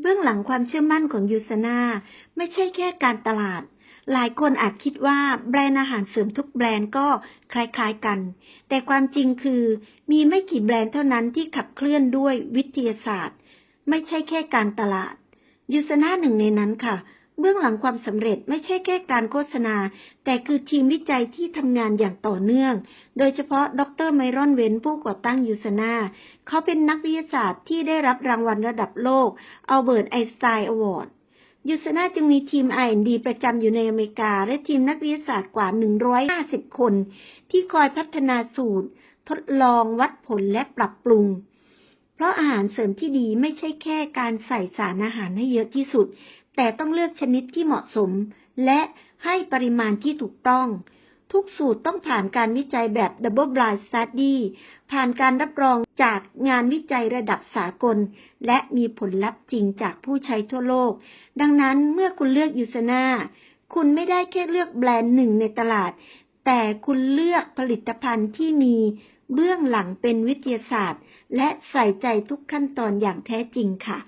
เบื้องหลังความเชื่อมั่นของยูซาน่าไม่ใช่แค่การตลาด หลายคนอาจคิดว่าแบรนด์อาหารเสริมทุกแบรนด์ก็คล้ายๆกัน แต่ความจริงคือ มีไม่กี่แบรนด์เท่านั้นที่ขับเคลื่อนด้วยวิทยาศาสตร์ ไม่ใช่แค่การตลาดยูซาน่าหนึ่งในนั้นค่ะ เบื้องหลังความสำเร็จไม่ใช่แค่การโฆษณา แต่คือทีมวิจัยที่ทำงานอย่างต่อเนื่อง โดยเฉพาะดรไมรอนเวนผู้ก่อตั้งยูซาน่าเขาเป็นนักวิทยาศาสตร์ที่ได้รับรางวัลระดับโลกอัลเบิร์ตไอน์สไตน์อวอร์ดยูซาน่าจึงมีทีม R&D ประจำอยู่ในอเมริกา และทีมนักวิทยาศาสตร์กว่า 150 คน ที่คอยพัฒนาสูตร ทดลองวัดผลและปรับปรุง เพราะอาหารเสริมที่ดีไม่ใช่แค่การใส่สารอาหารให้เยอะที่สุด แต่ต้องเลือกชนิดที่เหมาะสม และให้ปริมาณที่ถูกต้อง ทุกสูตรต้องผ่านการวิจัยแบบ Double Blind Study ผ่านการรับรองจากงานวิจัยระดับสากล และมีผลลัพธ์จริงจากผู้ใช้ทั่วโลก ดังนั้นเมื่อคุณเลือกยูซาน่าคุณไม่ได้แค่เลือกแบรนด์หนึ่งในตลาด แต่คุณเลือกผลิตภัณฑ์ที่มี เบื้องหลังเป็นวิทยาศาสตร์ และใส่ใจทุกขั้นตอนอย่างแท้จริงค่ะ